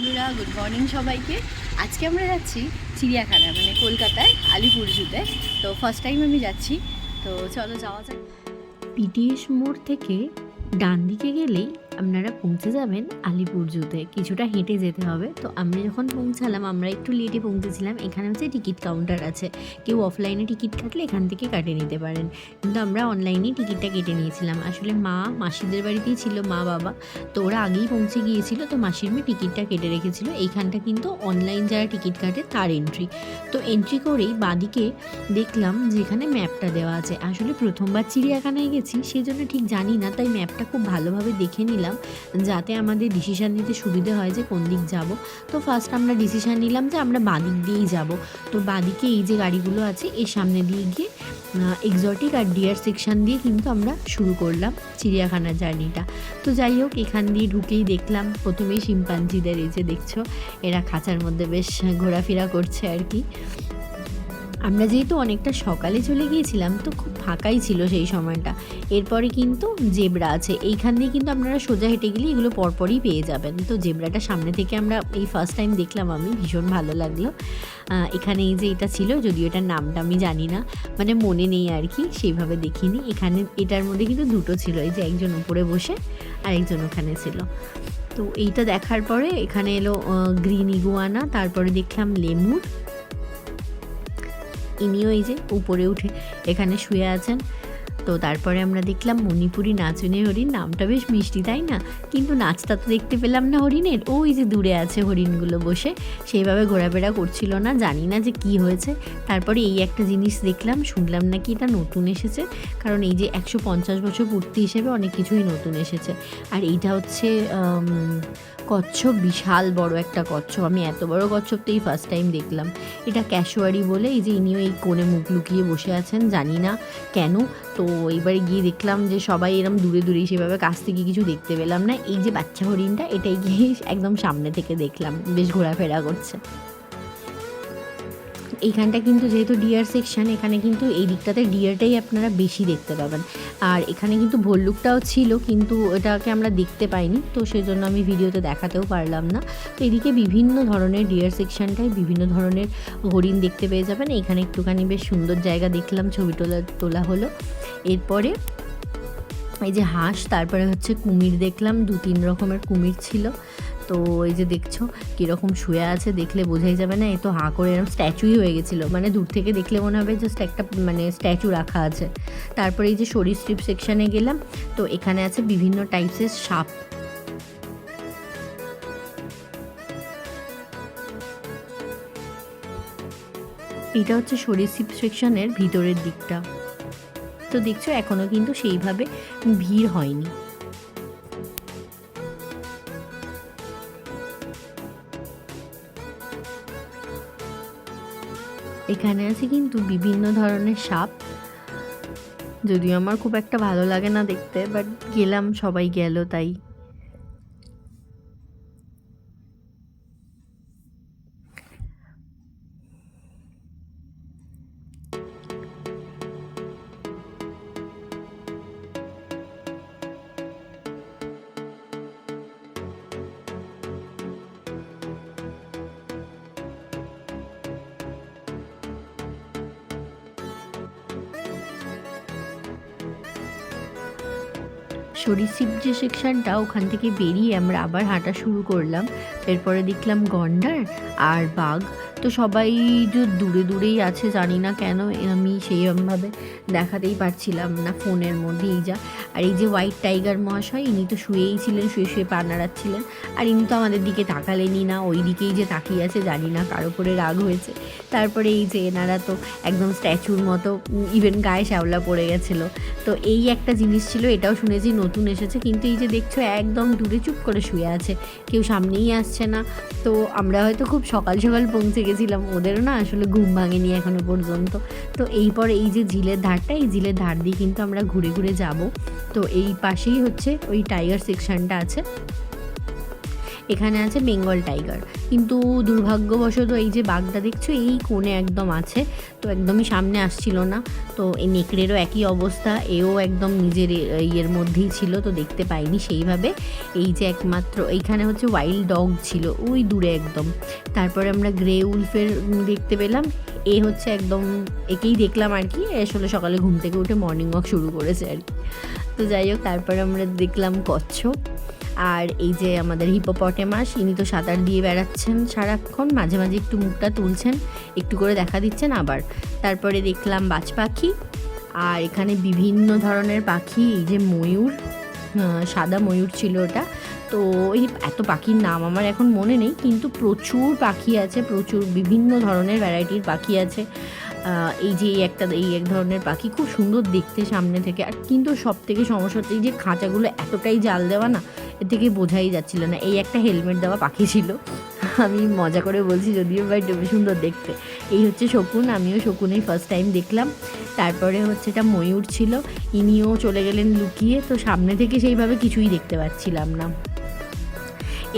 বন্ধুরা good morning সবাইকে। আজকে আমরা যাচ্ছি চিড়িয়াখানা মানে কলকাতায় আলিপুর জুতে তো ফার্স্ট টাইম আমি যাচ্ছি। তো চলো যাওয়া যাক। পিটিএস মোড় থেকে ডান দিকে গেলেই আপনারা পৌঁছে যাবেন আলিপুর জুতে। কিছুটা হেঁটে যেতে হবে। তো আমরা যখন পৌঁছালাম, আমরা একটু লেটে পৌঁছেছিলাম। এখানে হচ্ছে টিকিট কাউন্টার আছে। কেউ অফলাইনে টিকিট কাটলে এখান থেকে কাটে নিতে পারেন। কিন্তু আমরা অনলাইনে টিকিটটা কেটে নিয়েছিলাম। আসলে মা মাসিদের বাড়িতেই ছিল মা বাবা। তো ওরা আগেই পৌঁছে গিয়েছিল। তো মাসির মেয়ে টিকিটটা কেটে রেখেছিল। এইখানটা কিন্তু অনলাইন যারা টিকিট কাটে তার এন্ট্রি তো এন্ট্রি করেই বাদিকে দেখলাম যেখানে ম্যাপটা দেওয়া আছে। আসলে প্রথমবার চিড়িয়াখানায় গেছি সেই জন্য ঠিক জানি না। তাই ম্যাপটা খুব ভালোভাবে দেখে নিলাম। যাতে আমাদের ডিসিশান নিতে সুবিধে হয় যে কোন দিক যাব। তো ফার্স্ট আমরা ডিসিশান নিলাম যে আমরা বাদিক দিয়েই যাব। তো বাদিকে এই যে গাড়িগুলো আছে, এর সামনে দিয়ে গিয়ে এক্সটিক আর ডিয়ার সেকশন দিয়ে কিন্তু আমরা শুরু করলাম চিড়িয়াখানার জার্নিটা তো যাই হোক, এখান দিয়ে ঢুকেই দেখলাম, প্রথমেই শিম্পাঞ্জিদের এই যে দেখছ, এরা খাঁচার মধ্যে বেশ ঘোরাফেরা করছে আর কি। আমরা যেহেতু অনেকটা সকালে চলে গিয়েছিলাম, তো খুব ফাঁকাই ছিল সেই সময়টা। এরপরে কিন্তু জেব্রা আছে। এইখান দিয়ে কিন্তু আপনারা সোজা হেঁটে গেলে এগুলো পরপরই পেয়ে যাবেন। তো জেব্রাটা সামনে থেকে আমরা এই ফার্স্ট টাইম দেখলাম আমি, ভীষণ ভালো লাগল। এখানে এই যে এটা ছিল, যদিও এটার নামটা আমি জানি না মানে মনে নেই আর কি, সেইভাবে দেখিনি। এখানে এটার মধ্যে কিন্তু দুটো ছিল, এই যে একজন উপরে বসে আর একজন ওখানে ছিল। তো এইটা দেখার পরে এখানে এলো গ্রিন ইগুয়ানা তারপরে দেখলাম লেমুর ইনিও এই যে উপরে উঠে এখানে শুয়ে আছেন। তো তারপরে আমরা দেখলাম মণিপুরি নাচুনে হরিণ, নামটা বেশ মিষ্টি, তাই না? কিন্তু নাচটা তো দেখতে পেলাম না হরিণের। ওই যে দূরে আছে হরিণগুলো বসে, সেইভাবে ঘোরাফেরা করছিল না, জানি না যে কি হয়েছে। তারপরে এই একটা জিনিস দেখলাম, শুনলাম নাকি এটা নতুন এসেছে। কারণ এই যে একশো পঞ্চাশ বছর পূর্তি হিসেবে অনেক কিছুই নতুন এসেছে। আর এইটা হচ্ছে কচ্ছপ বিশাল বড় একটা কচ্ছপ। আমি এত বড় কচ্ছপ তো এই ফার্স্ট টাইম দেখলাম। এটা ক্যাশোয়ারি বলে, এই যে ইনিও এই কোণে মুখ লুকিয়ে বসে আছেন, জানি না কেন। তো এবারে গিয়ে দেখলাম যে সবাই এরম দূরে দূরেই সেভাবে কাছ থেকে কিছু দেখতে পেলাম না। এই যে বাচ্চা হরিণটা, এটাই গিয়ে একদম সামনে থেকে দেখলাম। বেশ ঘোরাফেরা করছে। এইখানটা কিন্তু যেহেতু ডিয়ার সেকশন এখানে কিন্তু এই দিকটাতে ডিয়ারটাই আপনারা বেশি দেখতে পাবেন। আর এখানে কিন্তু ভল্লুকটাও ছিল, কিন্তু এটাকে আমরা দেখতে পাইনি, তো সেই জন্য আমি ভিডিওতে দেখাতেও পারলাম না। তো এদিকে বিভিন্ন ধরনের ডিয়ার সেকশনটায় বিভিন্ন ধরনের হরিণ দেখতে পেয়ে যাবেন। এখানে একটুখানি বেশ সুন্দর জায়গা দেখলাম, ছবি তোলা তোলা হলো। এরপরে এই যে হাঁস, তারপরে হচ্ছে কুমির দেখলাম দু তিন রকমের কুমির ছিল। তো এই যে দেখছ, কীরকম শুয়ে আছে দেখলে বোঝাই যাবে না এ তো হাঁ করে এরকম স্ট্যাচুই হয়ে গেছিল। মানে দূর থেকে দেখলে মনে হবে জাস্ট একটা মানে স্ট্যাচু রাখা আছে। তারপরে এই যে সরীসৃপ সেকশানে গেলাম, তো এখানে আছে বিভিন্ন টাইপসের সাপ। এটা হচ্ছে সরীসৃপ সেকশনের ভিতরের দিকটা। তো দেখছ এখনও কিন্তু সেইভাবে ভিড় হয়নি। এখানে আছে কিন্তু বিভিন্ন ধরনের সাপ। যদিও আমার খুব একটা ভালো লাগে না দেখতে বাট গেলাম, সবাই গেল, তাই। সরীসৃপ যে সেকশনটা, ওখান থেকে বেরিয়ে আমরা আবার হাঁটা শুরু করলাম। এরপরে দেখলাম গন্ডার আর বাঘ। তো সবাই যে দূরে দূরেই আছে, জানি না কেন, আমি সেইরকমভাবে দেখাতেই পারছিলাম না ফোনের মধ্যেই যা। আর এই যে হোয়াইট টাইগার মহাশয়, ইনি তো শুয়েই ছিলেন, শুয়ে শুয়ে পা নাড়াচ্ছিলেন। আর ইনি তো আমাদের দিকে তাকালেনই না, ওই দিকেই যে তাকিয়ে আছে, জানি না কারও উপরে রাগ হয়েছে। তারপরে এই যে এনারা তো একদম স্ট্যাচুর মতো ইভেন গায়ে শ্যাওলা পড়ে গেছিল। তো এই একটা জিনিস ছিল, এটাও শুনেছি, নতুন এসেছে। কিন্তু এই যে দেখছ, একদম দূরে চুপ করে শুয়ে আছে। কেউ সামনেই আসছে না। তো আমরা হয়তো খুব সকাল সকাল পৌঁছে গেছিলাম ওদেরও না আসলে ঘুম ভাঙেনি এখনও পর্যন্ত। তো এই পরে এই যে ঝিলের ধারটা, এই ঝিলের ধার দিয়ে কিন্তু আমরা ঘুরে ঘুরে যাব। তো এই পাশেই হচ্ছে ওই টাইগার সেকশনটা আছে। এখানে আছে বেঙ্গল টাইগার। কিন্তু দুর্ভাগ্যবশত এই যে বাঘটা দেখছ, এই কোণে একদম আছে, তো একদমই সামনে আসছিল না। তো এই নেকড়েরও একই অবস্থা, এও একদম নিজের ইয়ের মধ্যেই ছিল, তো দেখতে পাইনি সেইভাবে। এই যে একমাত্র, এইখানে হচ্ছে ওয়াইল্ড ডগ ছিল, ওই দূরে একদম। তারপরে আমরা গ্রে উলফের দেখতে পেলাম, এ হচ্ছে একদম, একেই দেখলাম আর কি আসলে সকালে ঘুম থেকে উঠে মর্নিং ওয়াক শুরু করেছে আর কি। তো যাই হোক, তারপরে আমরা দেখলাম কচ্ছপ। আর এই যে আমাদের হিপোপটেমাস ইনি তো সাঁতার দিয়ে বেড়াচ্ছেন সারাক্ষণ, মাঝে মাঝে একটু মুখটা তুলছেন, একটু করে দেখা দিচ্ছেন আবার। তারপরে দেখলাম বাজ পাখি, আর এখানে বিভিন্ন ধরনের পাখি, এই যে ময়ূর সাদা ময়ূর ছিল ওটা। তো এই এত পাখির নাম আমার এখন মনে নেই, কিন্তু প্রচুর পাখি আছে, প্রচুর বিভিন্ন ধরনের ভ্যারাইটির পাখি আছে। এই যে একটা, এই এক ধরনের পাখি খুব সুন্দর দেখতে সামনে থেকে। আর কিন্তু সব থেকে সমস্যা হচ্ছে এই যে খাঁচাগুলো এতটাই জাল দেওয়া না এর থেকে বোঝাই যাচ্ছিল না। এই একটা হেলমেট দেওয়া পাখি ছিল। আমি মজা করে বলছি, যদিও ভাই বাট সুন্দর দেখতে। এই হচ্ছে শকুন, আমিও শকুনেই ফার্স্ট টাইম দেখলাম। তারপরে হচ্ছে এটা ময়ূর ছিল, ইনিও চলে গেলেন লুকিয়ে, তো সামনে থেকে সেইভাবে কিছুই দেখতে পাচ্ছিলাম না।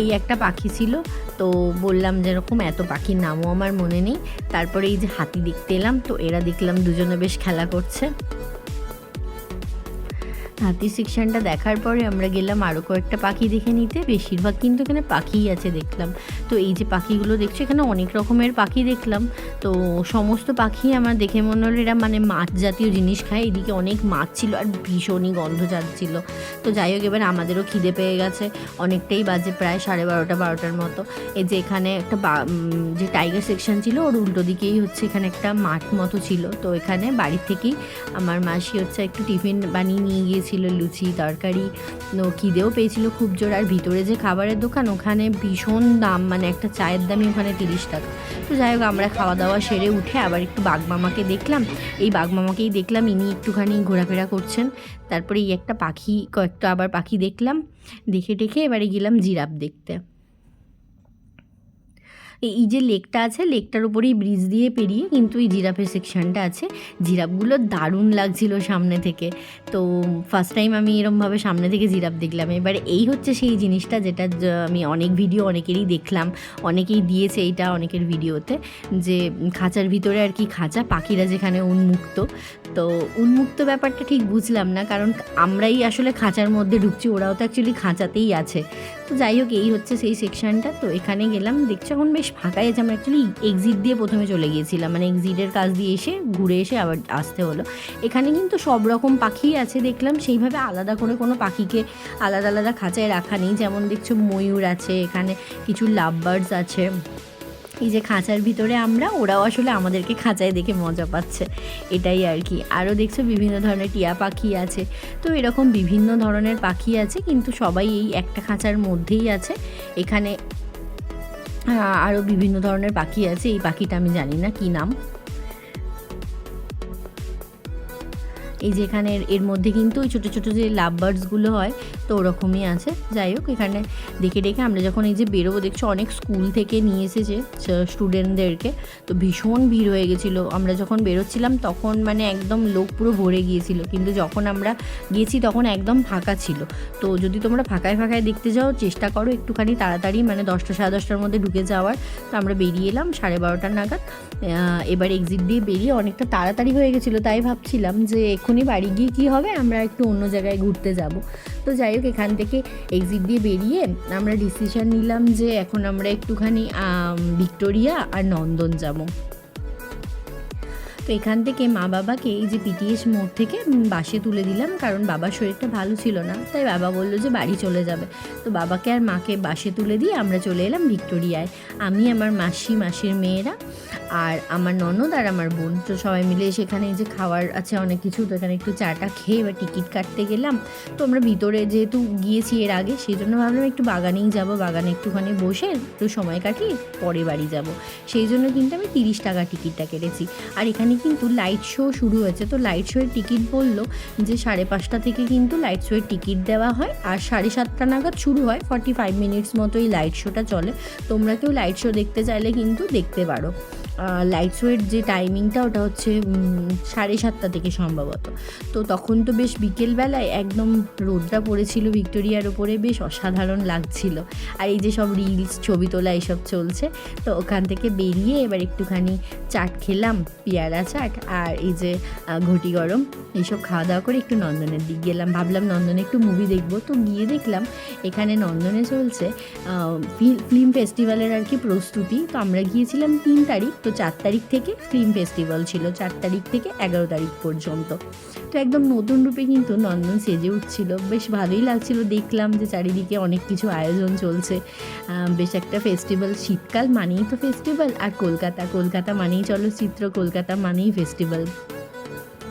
এই একটা পাখি ছিল, তো বললাম যেরকম এত পাখির নামও আমার মনে নেই। তারপরে এই যে হাতি দেখতে এলাম, তো এরা দেখলাম দুজনে বেশ খেলা করছে। হাতি সেকশনটা দেখার পরে আমরা গেলাম আরও কয়েকটা পাখি দেখে নিতে। বেশিরভাগ কিন্তু এখানে পাখিই আছে দেখলাম। তো এই যে পাখিগুলো দেখছ, এখানে অনেক রকমের পাখি দেখলাম। তো সমস্ত পাখি আমার দেখে মনে হলো এরা মানে মাছ জাতীয় জিনিস খায়। এদিকে অনেক মাছ ছিল আর ভীষণই গন্ধ যাচ্ছিল তো যাই হোক, এবার আমাদেরও খিদে পেয়ে গেছে। অনেকটাই বাজে প্রায় সাড়ে বারোটা, বারোটার মতো। এই যে এখানে একটা যে টাইগার সেকশন ছিল, ওর উল্টো দিকেই হচ্ছে এখানে একটা মাঠ মতো ছিল। তো এখানে বাড়ি থেকেই আমার মাসি হচ্ছে একটু টিফিন বানিয়ে নিয়ে গিয়েছিল। লুচি, তরকারি খিদেও পেয়েছিল খুব জোর। আর ভিতরে যে খাবারের দোকান, ওখানে ভীষণ দাম মানে একটা চায়ের দামই ওখানে তিরিশ টাকা। তো যাই হোক, আমরা খাওয়া দাওয়া সেরে উঠে আবার একটু বাঘমামাকে দেখলাম। এই বাঘমামাকেই দেখলাম, ইনি একটুখানি ঘোরাফেরা করছেন। তারপরে এই একটা পাখি, কয়েকটা আবার পাখি দেখলাম। দেখে টেখে এবারে গেলাম জিরাফ দেখতে। এই যে লেকটা আছে, লেকটার উপরেই ব্রিজ দিয়ে পেরিয়ে কিন্তু এই জিরাফের সেকশনটা আছে। জিরাফগুলো দারুণ লাগছিল সামনে থেকে। তো ফার্স্ট টাইম আমি এরমভাবে সামনে থেকে জিরাফ দেখলাম। এবার এই হচ্ছে সেই জিনিসটা যেটা আমি অনেক ভিডিও অনেকেরই দেখলাম। অনেকেই দিয়েছে এইটা অনেকের ভিডিওতে যে খাঁচার ভিতরে আর কি খাঁচা, পাখিরা যেখানে উন্মুক্ত। তো উন্মুক্ত ব্যাপারটা ঠিক বুঝলাম না, কারণ আমরাই আসলে খাঁচার মধ্যে ঢুকছি, ওরাও তো অ্যাকচুয়ালি খাঁচাতেই আছে। তো যাই হোক, এই হচ্ছে সেই সেকশনটা তো এখানে গেলাম, দেখছি, এখন বেশ ফাঁকাই আছে, আমরা অ্যাকচুয়ালি এক্সিট দিয়ে প্রথমে চলে গিয়েছিলাম। মানে এক্সিটের কাজ দিয়ে এসে ঘুরে এসে আবার আসতে হলো। এখানে কিন্তু সব রকম পাখি আছে দেখলাম, সেইভাবে আলাদা করে কোনো পাখিকে আলাদা আলাদা খাঁচায় রাখা নেই। যেমন দেখছ ময়ূর আছে, এখানে কিছু লাভ বার্ডস আছে। এই যে খাঁচার ভিতরে আমরা, ওরাও আসলে আমাদেরকে খাঁচায় দেখে মজা পাচ্ছে। এটাই আর কি। আরও দেখছ বিভিন্ন ধরনের টিয়া পাখি আছে। তো এরকম বিভিন্ন ধরনের পাখি আছে, কিন্তু সবাই এই একটা খাঁচার মধ্যেই আছে। এখানে আরও বিভিন্ন ধরনের পাখি আছে এই পাখিটা আমি জানি না কি নাম। এই যে এখানে এর- মধ্যে কিন্তু ওই ছোটো ছোটো যে লাভ বার্ডসগুলো হয়, তো ওরকমই আছে। যাই হোক, এখানে দেখে দেখে আমরা যখন এই যে বেরোবো, দেখছ অনেক স্কুল থেকে নিয়ে এসেছে স্টুডেন্টদেরকে তো ভীষণ ভিড় হয়ে গেছিল। আমরা যখন বেরোচ্ছিলাম, তখন মানে একদম লোক পুরো ভরে গিয়েছিল। কিন্তু যখন আমরা গিয়েছি, তখন একদম ফাঁকা ছিল। তো যদি তোমরা ফাঁকায় ফাঁকায় দেখতে যাও, চেষ্টা করো একটুখানি তাড়াতাড়ি মানে দশটা, সাড়ে দশটার মধ্যে ঢুকে যাওয়ার। তো আমরা বেরিয়ে এলাম সাড়ে বারোটার নাগাদ। এবার এক্সিট দিয়ে বেরিয়ে অনেকটা তাড়াতাড়ি হয়ে গেছিল। তাই ভাবছিলাম যে এক্ষুনি বাড়ি গিয়ে কী হবে? আমরা একটু অন্য জায়গায় ঘুরতে যাব। তো যাই হোক, এখান থেকে এক্সিট দিয়ে বেরিয়ে আমরা ডিসিশন নিলাম যে এখন আমরা একটুখানি ভিক্টোরিয়া আর নন্দন যাব। তো এখান থেকে মা বাবাকে এই যে পিটিএস মোড় থেকে বাসে তুলে দিলাম, কারণ বাবার শরীরটা ভালো ছিল না। তাই বাবা বলল যে বাড়ি চলে যাবে। তো বাবাকে আর মাকে বাসে তুলে দিয়ে আমরা চলে এলাম ভিক্টোরিয়ায়। আমি, আমার মাসি, মাসির মেয়েরা আর আমার ননদ আর আমার বোন, তো সবাই মিলে সেখানে যে খাওয়ার আছে অনেক কিছু, তো এখানে একটু চাটা খেয়ে এবার টিকিট কাটতে গেলাম। তো আমরা ভিতরে যেহেতু গিয়েছি এর আগে, সেই জন্য ভাবলাম একটু বাগানেই যাব, বাগানে একটুখানি বসে একটু সময় কাটিয়ে পরে বাড়ি যাব। সেই জন্য কিন্তু আমি তিরিশ টাকা টিকিটটা কেটেছি। আর এখানে কিন্তু লাইট শো শুরু হয়েছে, তো লাইট শোয়ের টিকিট বলল যে সাড়ে পাঁচটা থেকে কিন্তু লাইট শোয়ের টিকিট দেওয়া হয়, আর সাড়ে সাতটা নাগাদ শুরু হয় ফর্টি ফাইভ মিনিটস মতো এই লাইট শোটা চলে। তোমরা কেউ লাইট শো দেখতে চাইলে কিন্তু দেখতে পারো। লাইট শোয়ের যে টাইমিংটা ওটা হচ্ছে সাড়ে সাতটা থেকে সম্ভবত। তো তখন তো বেশ বিকেলবেলায় একদম রোদটা পড়েছিল ভিক্টোরিয়ার ওপরে বেশ অসাধারণ লাগছিল। আর এই যে সব রিলস ছবি তোলা এইসব চলছে, তো ওখান থেকে বেরিয়ে এবার একটুখানি চাট খেলাম, পেয়ারা চাট আর এই যে ঘটি গরম, এইসব খাওয়া দাওয়া করে একটু নন্দনের দিক গেলাম। ভাবলাম নন্দনে একটু মুভি দেখব, তো গিয়ে দেখলাম এখানে নন্দনে চলছে ফিল্ম ফেস্টিভ্যালের আর কি প্রস্তুতি। তো আমরা গিয়েছিলাম তিন তারিখ তো চার তারিখ থেকে ফিল্ম ফেস্টিভ্যাল ছিল, চার তারিখ থেকে এগারো তারিখ পর্যন্ত। তো একদম নতুন রূপে কিন্তু নন্দন সেজে উঠছিল। বেশ ভালোই লাগছিল, দেখলাম যে চারিদিকে অনেক কিছু আয়োজন চলছে। বেশ একটা ফেস্টিভ্যাল শীতকাল মানেই তো ফেস্টিভ্যাল আর কলকাতা কলকাতা মানেই চলচ্চিত্র, কলকাতা মানেই ফেস্টিভ্যাল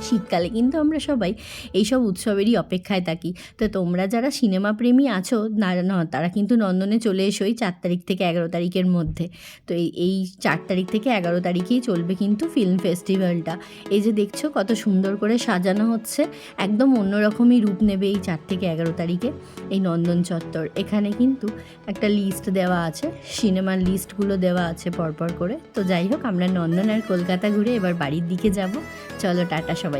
শীতকালে কিন্তু আমরা সবাই এইসব উৎসবেরই অপেক্ষায় থাকি। তো তোমরা যারা সিনেমা প্রেমী আছো না, তারা কিন্তু নন্দনে চলে এসো এই চার তারিখ থেকে এগারো তারিখের মধ্যে। তো এই এই চার তারিখ থেকে এগারো তারিখেই চলবে কিন্তু ফিল্ম ফেস্টিভ্যালটা এই যে দেখছ কত সুন্দর করে সাজানো হচ্ছে, একদম অন্যরকমই রূপ নেবে এই চার থেকে এগারো তারিখে এই নন্দন চত্বর। এখানে কিন্তু একটা লিস্ট দেওয়া আছে, সিনেমার লিস্টগুলো দেওয়া আছে পরপর করে। তো যাই হোক, আমরা নন্দন আর কলকাতা ঘুরে এবার বাড়ির দিকে যাব। চলো টাটা সবাই।